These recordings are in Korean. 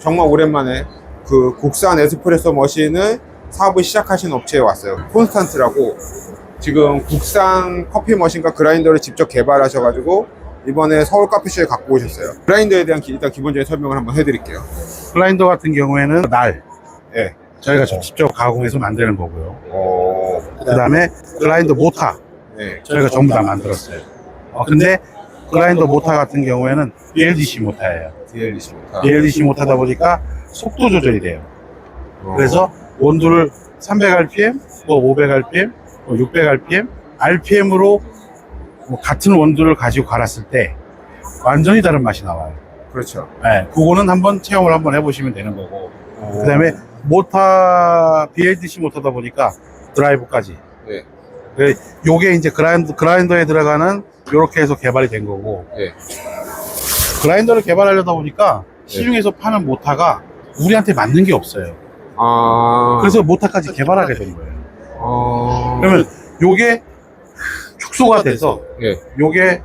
정말 오랜만에 그 국산 에스프레소 머신을 사업을 시작하신 업체에 왔어요. 콘스탄트라고 지금 국산 커피 머신과 그라인더를 직접 개발하셔가지고 이번에 서울 카페쇼에 갖고 오셨어요. 그라인더에 대한 기- 일단 기본적인 설명을 한번 해드릴게요. 블라인더 같은 경우에는 날 예. 저희가 직접 가공해서 만드는 거고요. 어, 그 다음에 글라인더 모타 네. 저희가 전부 다 만들었어요. 어, 근데 글라인더 모타 같은 경우에는 BLDC 모타예요. DLC 모타. BLDC 모타다 보니까 속도 조절이 돼요. 어. 그래서 온도를 300rpm, 뭐 500rpm, 뭐 600rpm, RPM으로 뭐 같은 원두를 가지고 갈았을 때 완전히 다른 맛이 나와요. 그렇죠. 네, 그거는 한번 체험을 한번 해보시면 되는 거고. 어. 그 다음에 모타, BLDC 모터다 보니까 드라이브까지. 네. 그 요게 이제 그라인더, 그라인더에 들어가는 요렇게 해서 개발이 된 거고. 네. 그라인더를 개발하려다 보니까 시중에서 파는 모타가 우리한테 맞는 게 없어요. 아. 그래서 모타까지 개발하게 된 거예요. 어. 그러면 요게 축소가 돼서 예. 요게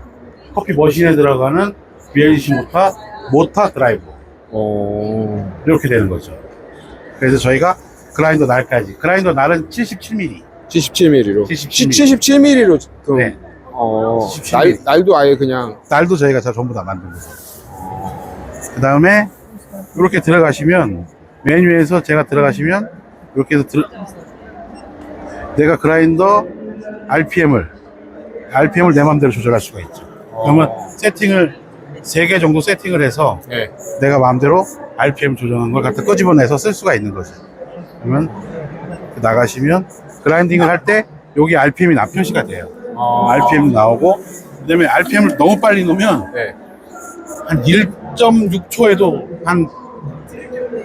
커피 머신에 들어가는 BLDC 모타, 모타 드라이브. 어. 이렇게 되는 거죠. 그래서 저희가 그라인더 날까지. 그라인더 날은 77mm. 77mm로. 77mm. 77mm로 그 네. 어. 77mm. 날 날도 아예 그냥 날도 저희가 다 전부 다 만든 거죠. 그 다음에 이렇게 들어가시면 메뉴에서 제가 들어가시면 이렇게 해서 들... 내가 그라인더 RPM을 RPM을 내 마음대로 조절할 수가 있죠. 그러면 세팅을 3개 정도 세팅을 해서 네. 내가 마음대로 RPM 조정한 걸 갖다 끄집어내서 쓸 수가 있는 거죠. 그러면 나가시면 그라인딩을 할 때 여기 RPM이 나 표시가 돼요. 어. RPM 나오고 그다음에 RPM을 너무 빨리 놓으면 네. 한 1.6초에도 한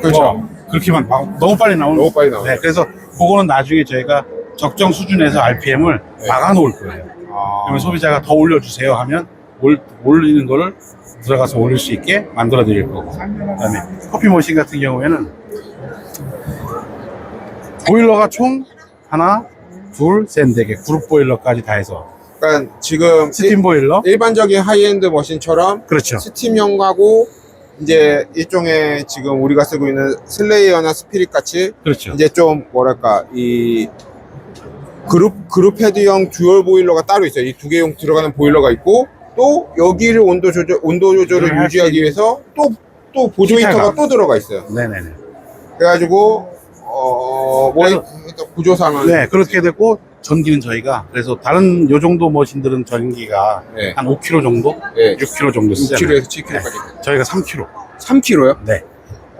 그렇죠. 뭐 그렇게만 막 너무 빨리 나오는 너무 빨리 나오죠. 네, 그래서 그거는 나중에 저희가 적정 수준에서 RPM을 네. 막아 놓을 거예요. 아. 그러면 소비자가 더 올려주세요 하면 올, 올리는 거를 들어가서 올릴 수 있게 만들어 드릴 거고 그다음에 커피 머신 같은 경우에는 보일러가 총 하나 둘셋네개 그룹 보일러까지 다 해서 그러니까 지금 스팀 보일러 일, 반적인 하이엔드 머신처럼 그렇죠 스팀형하고 이제 일종의 지금 우리가 쓰고 있는 슬레이어나 스피릿 같이 그렇죠 이제 좀 뭐랄까 이 그룹 그룹 헤드형 듀얼 보일러가 따로 있어요. 이 두 개용 들어가는 보일러가 있고 또 여기를 온도 조절 온도 조절을 수 유지하기 위해서 또 또 보조. 히터가 또 들어가 있어요. 네네네 그래가지고 어 뭐 그래서- 구조 상황 네 그렇게 됐고 전기는 저희가 그래서 다른 요 정도 머신들은 전기가 네. 한 5kg 정도 네. 6kg 정도 쓰잖아요 6kg에서 7kg까지 저희가 3kg 3kg요? 네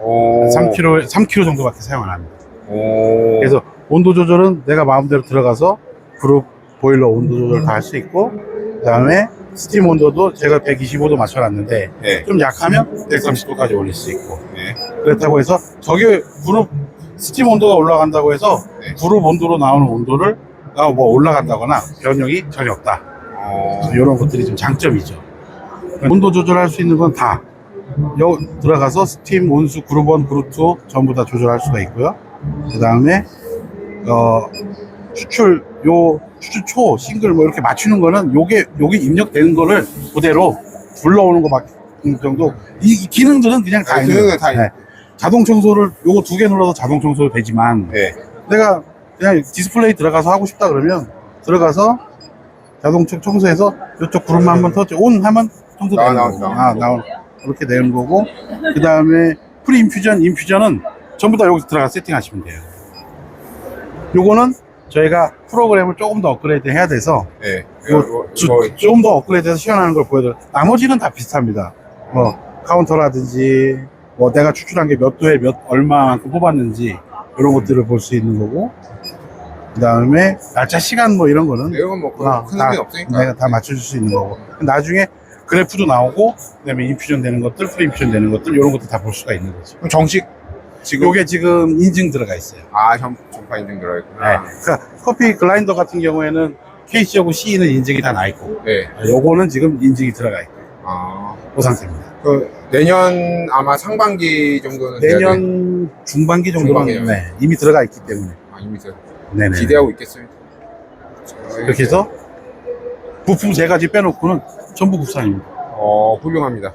오. 3kg 3kg 정도밖에 사용 안 합니다 오. 그래서 온도 조절은 내가 마음대로 들어가서 그룹 보일러 온도 조절 다 할 수 있고 그 다음에 스팀 온도도 제가 125도 맞춰놨는데 네. 좀 약하면 130도까지 올릴 수 있고 네. 그렇다고 해서 저게 그룹 스팀 온도가 올라간다고 해서 네. 그룹 온도로 나오는 온도를 아, 뭐 올라간다거나 변형이 전혀 없다 어. 이런 것들이 좀 장점이죠 온도 조절할 수 있는 건 다 들어가서 스팀, 온수, 그룹 1, 그룹 2 전부 다 조절할 수가 있고요 그 다음에 어, 추출 요 추출 초 싱글 뭐 이렇게 맞추는 거는 요게 요게 입력되는 거를 그대로 불러오는 거밖 정도 이, 이 기능들은 그냥 다 아, 있는 기능은 거예요. 다 네. 자동 청소를 요거 두 개 눌러서 자동 청소도 되지만 네. 내가 그냥 디스플레이 들어가서 하고 싶다 그러면 들어가서 자동 청- 청소해서 이쪽 그룹만 한번 터치 온 하면 청소 되는 나와, 거고. 나와, 아, 나오 그렇게 되는 거고. 그 다음에 프리 인퓨전 인퓨전은 전부 다 여기서 들어가 서 세팅하시면 돼요. 요거는 저희가 프로그램을 조금 더 업그레이드 해야 돼서 네. 요, 주- 좀더 업그레이드 해서 시연하는 걸 보여드려. 나머지는 다 비슷합니다. 뭐 카운터라든지 뭐 내가 추출한 게 몇 도에 몇 얼마만큼 뽑았는지 이런 것들을 볼 수 있는 거고 그 다음에 날짜 시간 뭐 이런 거는 이건 뭐 아, 큰 다 의미 없으니까. 내가 다 맞춰줄 수 있는 거고 나중에 그래프도 나오고 그다음에 인퓨전 되는 것들 프리 인퓨전 되는 것들 이런 것들 다볼 수가 있는 거죠 그럼 정식 지금 요게 지금 인증 들어가 있어요 아 전, 전파 인증 들어있구나. 네. 그러니까 커피 글라인더 같은 경우에는 KC하고 CE는 인증이 다 나 있고 네. 요거는 지금 인증이 들어가 있고 아, 그 상태입니다 그 내년 아마 상반기 정도는. 내년 중반기 정도는 중반기요? 네, 이미 들어가 있기 때문에 아, 이미 저- 네네 기대하고 있겠습니다. 이렇게 해서 부품 세 가지 빼놓고는 전부 국산입니다 어 훌륭합니다.